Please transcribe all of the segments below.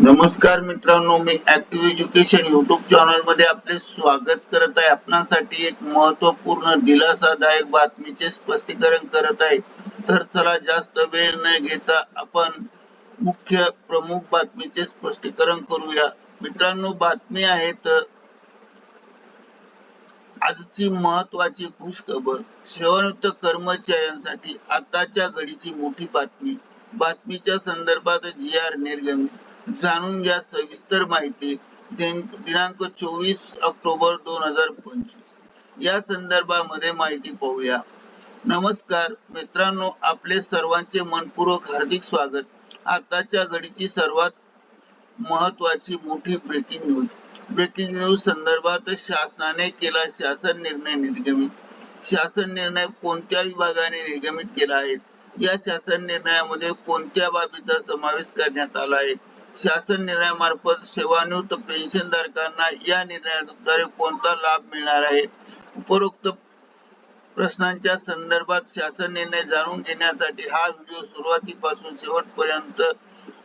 नमस्कार मित्रांनो मी ऍक्टिव्ह एज्युकेशन युट्यूब चॅनलमध्ये आपले स्वागत करत आहे. आपणासाठी एक महत्त्वपूर्ण दिलासादायक बातमीचे स्पष्टीकरण करत आहे. तर चला जास्त वेळ न घेता आपण मुख्य प्रमुख बातमीचे स्पष्टीकरण करूया. मित्रांनो बातमी आहे तर आजची महत्वाची खुशखबर सेवानिवृत्त कर्मचाऱ्यांसाठी आताच्या घडीची मोठी बातमी. बातमीच्या संदर्भात जी आर निर्गमित जाणून घ्या सविस्तर माहिती. दिनांक चोवीस ऑक्टोबर दोन हजार पंचवीस. या संदर्भामध्ये माहिती पाहूया. नमस्कार मित्रांनो आपले सर्वांचे मनपूर्वक हार्दिक स्वागत. आताच्या घडीची सर्वात महत्वाची मोठी ब्रेकिंग न्यूज ब्रेकिंग न्यूज संदर्भात शासनाने केला शासन निर्णय निर्गमित. शासन निर्णय कोणत्या विभागाने निर्गमित केला आहे? या शासन निर्णयामध्ये कोणत्या बाबीचा समावेश करण्यात आला आहे? शासन निर्णयामार्फत सेवानिवृत्त पेन्शनधारकांना या निर्णयाद्वारे कोणता लाभ मिळणार आहे? उपरोक्त प्रश्नांच्या संदर्भात शासन निर्णय जाणून घेण्यासाठी हा व्हिडिओ सुरुवातीपासून शेवटपर्यंत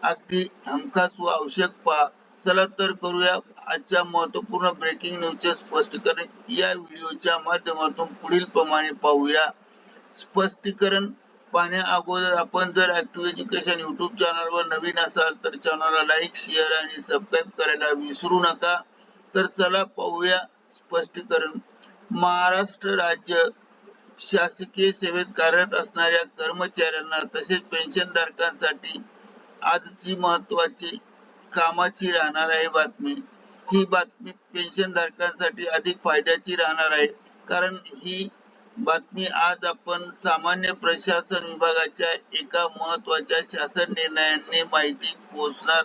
अगदी हमखास व आवश्यक पहा. चला तर करूया आजच्या महत्त्वपूर्ण ब्रेकिंग न्यूजचे स्पष्टीकरण. या व्हिडिओच्या माध्यमातून पुढील प्रमाणे पाहूया. स्पष्टीकरण पाहण्या अगोदर आपण जर ऍक्टिव्ह एज्युकेशन युट्यूब चॅनल वर नवीन असाल तर चॅनलला लाईक शेअर आणि सबस्क्राईब करायला विसरू नका. तर चला पाहूया स्पष्टीकरण. महाराष्ट्र राज्य शासकीय सेवेत कार्यरत असणाऱ्या कर्मचाऱ्यांना तसेच पेन्शनधारकांसाठी आजची महत्वाची कामाची राहणार आहे बातमी. ही बातमी पेन्शनधारकांसाठी अधिक फायद्याची राहणार आहे. कारण ही बातमी आज आपण सामान्य प्रशासन विभागाच्या एका महत्त्वाच्या शासन निर्णयाने माहिती पोहोचणार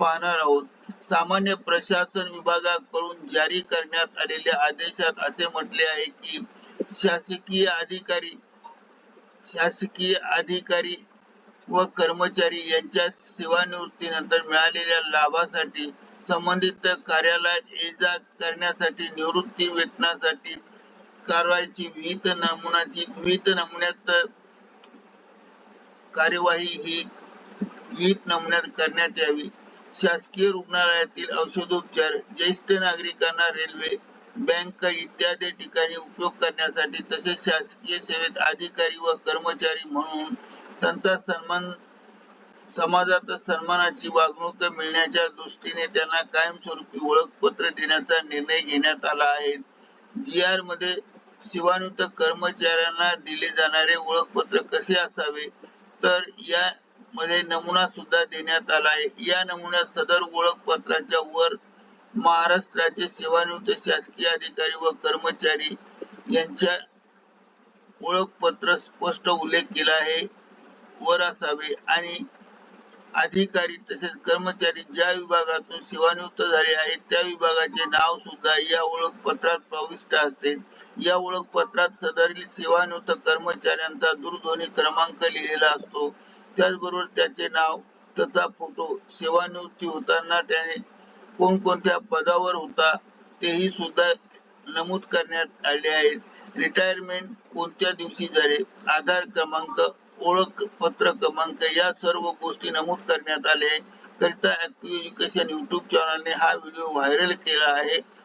पाहणार आहोत. सामान्य प्रशासन विभागाकडून जारी करण्यात आलेल्या आदेशात असे म्हटले आहे की शासकीय अधिकारी शासकीय अधिकारी व कर्मचारी यांच्या सेवानिवृत्तीनंतर मिळालेल्या लाभासाठी संबंधित कार्यालयात ये जा करण्यासाठी निवृत्ती वेतनासाठी कारवाईची विहित नमुनाची विहित नमुन्यात कार्यवाही ही विहित नमुन्यात करण्यात यावी. शासकीय रुग्णालयातील औषधोपचार ज्येष्ठ नागरिकांना रेल्वे बँक इत्यादी ठिकाणी उपयोग करण्यासाठी तसेच शासकीय सेवेत अधिकारी व कर्मचारी म्हणून त्यांचा सन्मान समाजात सन्मानाची वागणूक मिळण्याच्या दृष्टीने त्यांना कायमस्वरूपी ओळखपत्र देण्याचा निर्णय घेण्यात आला आहे. जी आरमध्ये सेवानिवृत्त कर्मचाऱ्यांना दिले जाणारे ओळखपत्र कसे असावे? तर या मध्ये नमुना सुद्धा देण्यात आला आहे. या नमुन्यात सदर ओळखपत्राच्या वर महाराष्ट्र राज्य सेवानिवृत्त शासकीय अधिकारी व कर्मचारी यांच्या ओळखपत्र स्पष्ट उल्लेख केला आहे. वर असावे. आणि अधिकारी तसेच कर्मचारी ज्या विभागातून सेवानिवृत्त झाले आहेत त्या विभागाचे नाव सुद्धा या ओळखपत्रात प्रविष्ट असते. या ओळखपत्रात सदरील सेवानिवृत्त कर्मचाऱ्यांचा दूरध्वनी क्रमांक लिहिलेला असतो. त्याचबरोबर त्याचे नाव त्याचा फोटो सेवानिवृत्ती होताना त्याने कोणकोणत्या पदावर होता तेही सुद्धा नमूद करण्यात आले आहेत रिटायरमेंट कोणत्या दिवशी झाले आधार क्रमांक ओळखपत्र क्रमांक या सर्व गोष्टी नमूद करण्यात आले करिता ऍक्टिव्ह एज्युकेशन युट्यूब चॅनलने हा व्हिडिओ व्हायरल केला आहे.